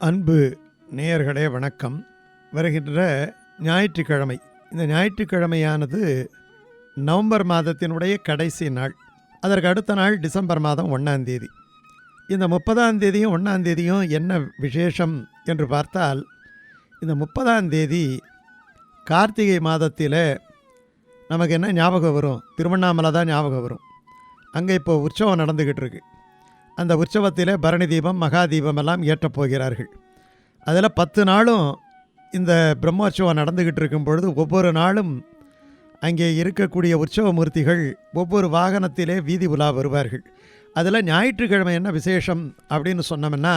அன்பு நேயர்களே வணக்கம். வருகின்ற ஞாயிற்றுக்கிழமை. இந்த ஞாயிற்றுக்கிழமையானது நவம்பர் மாதத்தினுடைய கடைசி நாள். அதற்கு அடுத்த நாள் டிசம்பர் மாதம் ஒன்றாம் தேதி. இந்த முப்பதாம் தேதியும் ஒன்றாம் தேதியும் என்ன விசேஷம் என்று பார்த்தால் இந்த முப்பதாம் தேதி கார்த்திகை மாதத்தில் நமக்கு என்ன ஞாபகம் வரும்? திருவண்ணாமலை தான் ஞாபகம் வரும். அங்கே இப்போ உற்சவம் நடந்துக்கிட்டு இருக்குது அந்த உற்சவத்தில் பரணி தீபம் மகா தீபம் எல்லாம் ஏற்றப் போகிறார்கள். அதில் பத்து நாளும் இந்த பிரம்மோற்சவம் நடந்துக்கிட்டு இருக்கும் பொழுது ஒவ்வொரு நாளும் அங்கே இருக்கக்கூடிய உற்சவ மூர்த்திகள் ஒவ்வொரு வாகனத்திலே வீதி உலா வருவார்கள். அதில் ஞாயிற்றுக்கிழமை என்ன விசேஷம் அப்படின்னு சொன்னோம்னா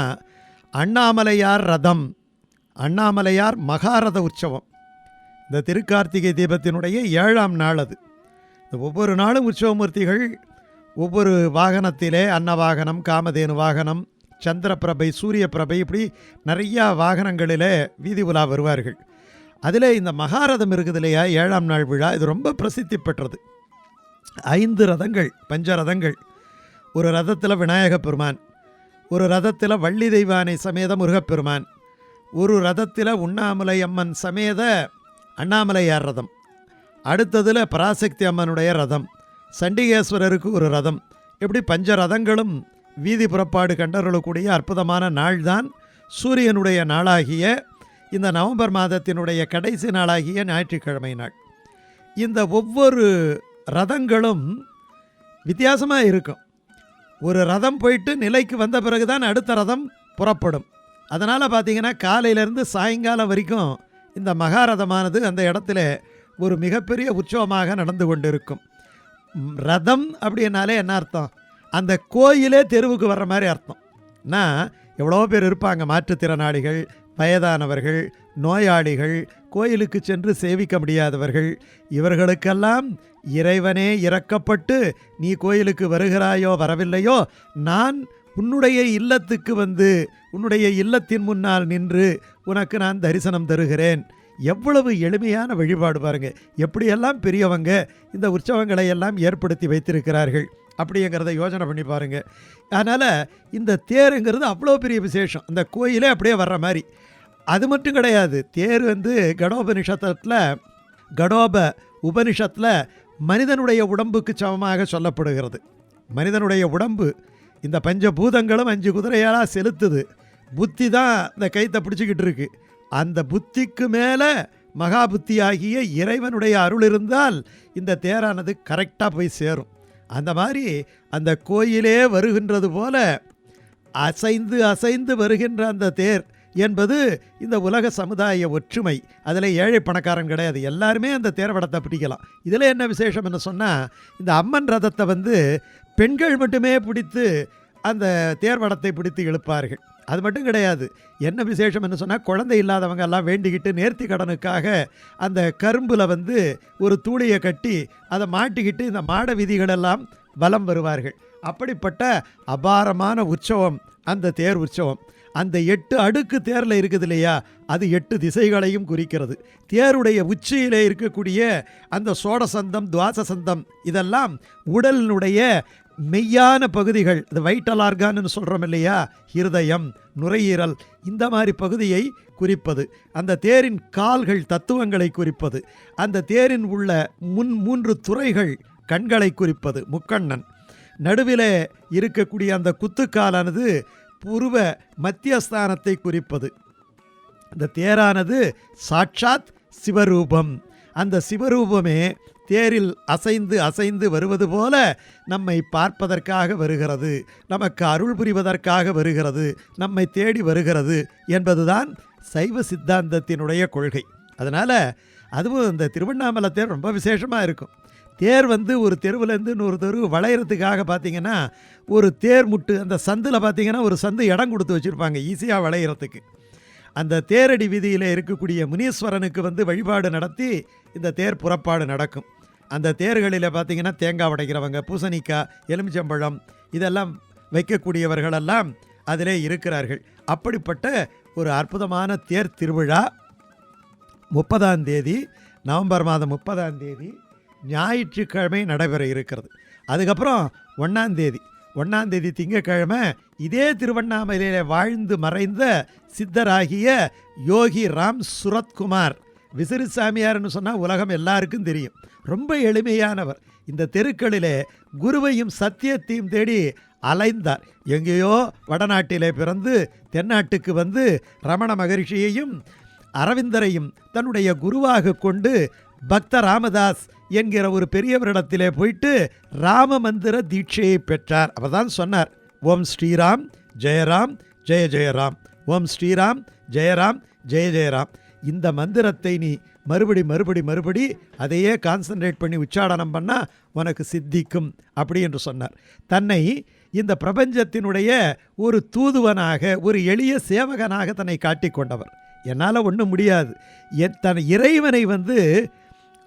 அண்ணாமலையார் ரதம் அண்ணாமலையார் மகாரத உற்சவம். இந்த திருக்கார்த்திகை தீபத்தினுடைய ஏழாம் நாள் அது. இந்த ஒவ்வொரு நாளும் உற்சவமூர்த்திகள் ஒவ்வொரு வாகனத்திலே அன்ன வாகனம் காமதேனு வாகனம் சந்திரபிரபை சூரிய பிரபை இப்படி நிறையா வாகனங்களிலே வீதி உலா வருவார்கள். அதில் இந்த மகாரதம் இருக்குது இல்லையா? ஏழாம் நாள் விழா இது ரொம்ப பிரசித்தி பெற்றது. ஐந்து ரதங்கள் பஞ்ச ரதங்கள். ஒரு ரதத்தில் விநாயக பெருமான் ஒரு ரதத்தில் வள்ளி தெய்வானை சமேத முருகப்பெருமான் ஒரு ரதத்தில் உண்ணாமலை அம்மன் சமேத அண்ணாமலையார் ரதம். அடுத்ததில் பராசக்தி அம்மனுடைய ரதம். சண்டிகேஸ்வரருக்கு ஒரு ரதம். இப்படி பஞ்ச ரதங்களும் வீதி புறப்பாடு கண்டறக்கூடிய அற்புதமான நாள்தான் சூரியனுடைய நாளாகிய இந்த நவம்பர் மாதத்தினுடைய கடைசி நாளாகிய ஞாயிற்றுக்கிழமை நாள். இந்த ஒவ்வொரு ரதங்களும் வித்தியாசமாக இருக்கும். ஒரு ரதம் போயிட்டு நிலைக்கு வந்த பிறகு தான் அடுத்த ரதம் புறப்படும். அதனால் பார்த்தீங்கன்னா காலையிலேருந்து சாயங்காலம் வரைக்கும் இந்த மகாரதமானது அந்த இடத்துல ஒரு மிகப்பெரிய உற்சவமாக நடந்து கொண்டிருக்கும். ரதம் அப்படின்னாலே என்ன அர்த்தம்? அந்த கோயிலே தெருவுக்கு வர்ற மாதிரி அர்த்தம். நான் எவ்வளோ பேர் இருப்பாங்க? மாற்றுத்திறனாளிகள் வயதானவர்கள் நோயாளிகள் கோயிலுக்கு சென்று சேவிக்க முடியாதவர்கள். இவர்களுக்கெல்லாம் இறைவனே இறக்கப்பட்டு நீ கோயிலுக்கு வருகிறாயோ வரவில்லையோ நான் உன்னுடைய இல்லத்துக்கு வந்து உன்னுடைய இல்லத்தின் முன்னால் நின்று உனக்கு நான் தரிசனம் தருகிறேன். எவ்வளவு எளிமையான வழிபாடு பாருங்க. எப்படியெல்லாம் பெரியவங்க இந்த உற்சவங்களை எல்லாம் ஏற்படுத்தி வைத்திருக்கிறார்கள் அப்படிங்கிறத யோசனை பண்ணி பாருங்க. அதனால் இந்த தேருங்கிறது அவ்வளோ பெரிய விசேஷம். அந்த கோயிலே அப்படியே வர்ற மாதிரி. அது மட்டும் கிடையாது. தேர் வந்து கடோபனிஷத்தில் கடோப உபனிஷத்தில் மனிதனுடைய உடம்புக்கு சமமாக சொல்லப்படுகிறது. மனிதனுடைய உடம்பு இந்த பஞ்சபூதங்களும் அஞ்சு குதிரையாலாக செலுத்துது. புத்தி தான் இந்த கைத்தை பிடிச்சிக்கிட்டு இருக்குது அந்த புத்திக்கு மேலே மகா புத்தியாகிய இறைவனுடைய அருள் இருந்தால் இந்த தேரானது கரெக்டாக போய் சேரும். அந்த மாதிரி அந்த கோயிலே வருகின்றது போல அசைந்து அசைந்து வருகின்ற அந்த தேர் என்பது இந்த உலக சமுதாய ஒற்றுமை. அதில் ஏழை பணக்காரன் கிடையாது. எல்லாருமே அந்த தேர்வடத்தை பிடிக்கலாம். இதில் என்ன விசேஷம் என்ன சொன்னால் இந்த அம்மன் ரதத்தை வந்து பெண்கள் மட்டுமே பிடித்து அந்த தேர்வடத்தை பிடித்து இழுப்பார்கள். அது மட்டும் கிடையாது. என்ன விசேஷம் என்ன சொன்னால் குழந்தை இல்லாதவங்க எல்லாம் வேண்டிக்கிட்டு நேர்த்தி கடனுக்காக அந்த கரும்பில் வந்து ஒரு தூளியை கட்டி அதை மாட்டிக்கிட்டு இந்த மாட விதிகளெல்லாம் வலம் வருவார்கள். அப்படிப்பட்ட அபாரமான உற்சவம் அந்த தேர் உற்சவம். அந்த எட்டு அடுக்கு தேரில் இருக்குது இல்லையா அது எட்டு திசைகளையும் குறிக்கிறது. தேருடைய உச்சியிலே இருக்கக்கூடிய அந்த சோடசந்தம் துவாசசந்தம் இதெல்லாம் உடலினுடைய மெய்யான பகுதிகள் இது வைட்டல் ஆர்கான்னு சொல்கிறோம் இல்லையா? ஹிருதயம் நுரையீரல் இந்த மாதிரி பகுதியை குறிப்பது. அந்த தேரின் கால்கள் தத்துவங்களை குறிப்பது. அந்த தேரின் உள்ள முன் மூன்று துறைகள் கண்களை குறிப்பது முக்கண்ணன். நடுவிலே இருக்கக்கூடிய அந்த குத்துக்காலானது புருவ மத்தியஸ்தானத்தை குறிப்பது. இந்த தேரானது சாட்சாத் சிவரூபம். அந்த சிவரூபமே தேரில் அசைந்து அசைந்து வருவது போல நம்மை பார்ப்பதற்காக வருகிறது. நமக்கு அருள் புரிவதற்காக வருகிறது. நம்மை தேடி வருகிறது என்பதுதான் சைவ சித்தாந்தத்தினுடைய கொள்கை. அதனால் அதுவும் இந்த திருவண்ணாமலை தேர் ரொம்ப விசேஷமாக இருக்கும். தேர் வந்து ஒரு தெருவுலேருந்து இன்னொரு தெரு வளையிறதுக்காக பார்த்தீங்கன்னா ஒரு தேர் முட்டு அந்த சந்தில் பார்த்தீங்கன்னா ஒரு சந்து இடம் கொடுத்து வச்சுருப்பாங்க ஈஸியாக வளையறதுக்கு. அந்த தேரடி வீதியில் இருக்கக்கூடிய முனீஸ்வரனுக்கு வந்து வழிபாடு நடத்தி இந்த தேர் புறப்பாடு நடக்கும். அந்த தேர்களில் பார்த்தீங்கன்னா தேங்காய் உடைக்கிறவங்க பூசணிக்காய் எலுமிச்சம்பழம் இதெல்லாம் வைக்கக்கூடியவர்களெல்லாம் அதிலே இருக்கிறார்கள். அப்படிப்பட்ட ஒரு அற்புதமான தேர் திருவிழா முப்பதாம் தேதி நவம்பர் மாதம் முப்பதாம் தேதி ஞாயிற்றுக்கிழமை நடைபெற இருக்கிறது. அதுக்கப்புறம் ஒன்றாம் தேதி. ஒன்றாம் தேதி திங்கக்கிழமை இதே திருவண்ணாமலையில் வாழ்ந்து மறைந்த சித்தராகிய யோகி ராம் சுரத்குமார் விசிறி சாமியார்னு சொன்னால் உலகம் எல்லாருக்கும் தெரியும். ரொம்ப எளிமையானவர். இந்த தெருக்களிலே குருவையும் சத்தியத்தையும் தேடி அலைந்தார். எங்கேயோ வடநாட்டிலே பிறந்து தென்னாட்டுக்கு வந்து ரமண மகரிஷியையும் அரவிந்தரையும் தன்னுடைய குருவாக கொண்டு பக்த ராமதாஸ் என்கிற ஒரு பெரியவரிடத்திலே போயிட்டு ராம மந்திர தீட்சையை பெற்றார். அவர் தான் சொன்னார் ஓம் ஸ்ரீராம் ஜெயராம் ஜெய ஜெயராம். ஓம் ஸ்ரீராம் ஜெயராம் ஜெய ஜெயராம். இந்த மந்திரத்தை நீ மறுபடி மறுபடி மறுபடி அதையே கான்சன்ட்ரேட் பண்ணி உச்சாடனம் பண்ணால் உனக்கு சித்திக்கும் அப்படி என்று சொன்னார். தன்னை இந்த பிரபஞ்சத்தினுடைய ஒரு தூதுவனாக ஒரு எளிய சேவகனாக தன்னை காட்டிக்கொண்டவர் என்னால் ஒன்றும் முடியாது. என் தன் இறைவனை வந்து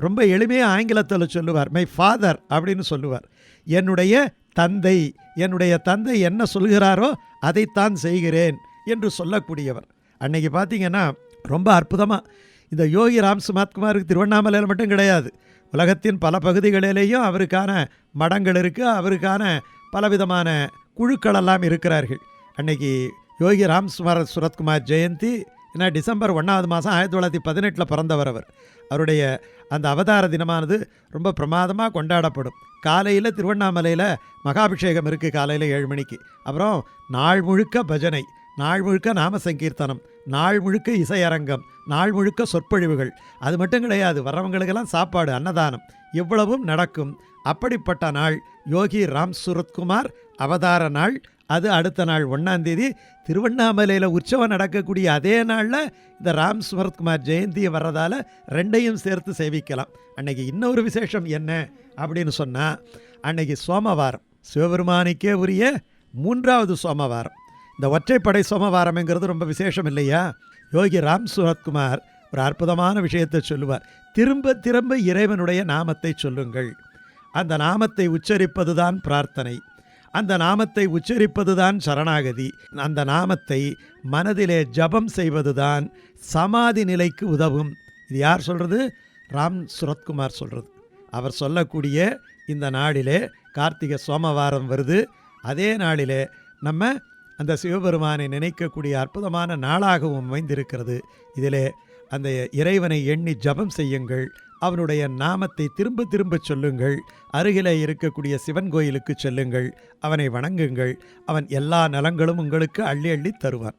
ரொம்ப எளிமையாக ஆங்கிலத்தில் சொல்லுவார். மை ஃபாதர் அப்படின்னு சொல்லுவார். என்னுடைய தந்தை என்னுடைய தந்தை என்ன சொல்கிறாரோ அதைத்தான் செய்கிறேன் என்று சொல்லக்கூடியவர். அன்னைக்கு பார்த்தீங்கன்னா ரொம்ப அற்புதமாக இந்த யோகி ராம் சுமாத்குமாருக்கு திருவண்ணாமலையில் மட்டும் கிடையாது. உலகத்தின் பல பகுதிகளிலேயும் அவருக்கான மடங்கள் இருக்குது அவருக்கான பலவிதமான குழுக்கள் எல்லாம் இருக்கிறார்கள். அன்னைக்கு யோகி ராம் சுமார் சுரத்குமார் ஜெயந்தி ஏன்னா டிசம்பர் ஒன்றாவது மாதம் ஆயிரத்தி தொள்ளாயிரத்தி பதினெட்டில் பிறந்தவர் அவர். அவருடைய அந்த அவதார தினமானது ரொம்ப பிரமாதமாக கொண்டாடப்படும். காலையில் திருவண்ணாமலையில் மகாபிஷேகம் இருக்குது காலையில் ஏழு மணிக்கு. அப்புறம் நாள் முழுக்க பஜனை நாள் முழுக்க நாம சங்கீர்த்தனம் நாள் முழுக்க இசையரங்கம் நாள் முழுக்க சொற்பொழிவுகள். அது மட்டும் கிடையாது வர்றவங்களுக்கெல்லாம் சாப்பாடு அன்னதானம் இவ்வளவும் நடக்கும். அப்படிப்பட்ட நாள் யோகி ராம் சுரத்குமார் அவதார நாள். அது அடுத்த நாள் ஒன்றாம் தேதி. திருவண்ணாமலையில் உற்சவம் நடக்கக்கூடிய அதே நாளில் இந்த ராம் சுரத்குமார் ஜெயந்தியை வர்றதால ரெண்டையும் சேர்த்து சேவிக்கலாம். அன்னைக்கு இன்னொரு விசேஷம் என்ன அப்படின்னு சொன்னால் அன்னைக்கு சோமவாரம். சிவபெருமானிக்கே உரிய மூன்றாவது சோமவாரம். இந்த ஒற்றைப்படை சோமவாரம்ங்கிறது ரொம்ப விசேஷம் இல்லையா? யோகி ராம் சுரத்குமார் ஒரு அற்புதமான விஷயத்தை சொல்லுவார். திரும்ப திரும்ப இறைவனுடைய நாமத்தை சொல்லுங்கள். அந்த நாமத்தை உச்சரிப்பது தான் பிரார்த்தனை. அந்த நாமத்தை உச்சரிப்பது தான் சரணாகதி. அந்த நாமத்தை மனதிலே ஜபம் செய்வதுதான் சமாதி நிலைக்கு உதவும். இது யார் சொல்கிறது ராம் சுரத்குமார் சொல்கிறது அவர் சொல்லக்கூடிய இந்த நாளிலே கார்த்திகை சோமவாரம் வருது. அதே நாளிலே நம்ம அந்த சிவபெருமானை நினைக்கக்கூடிய அற்புதமான நாளாகவும் அமைந்திருக்கிறது. இதிலே அந்த இறைவனை எண்ணி ஜபம் செய்யுங்கள். அவனுடைய நாமத்தை திரும்ப திரும்ப சொல்லுங்கள். அருகிலே இருக்கக்கூடிய சிவன் கோயிலுக்கு செல்லுங்கள். அவனை வணங்குங்கள். அவன் எல்லா நலங்களும் உங்களுக்கு அள்ளி அள்ளி தருவான்.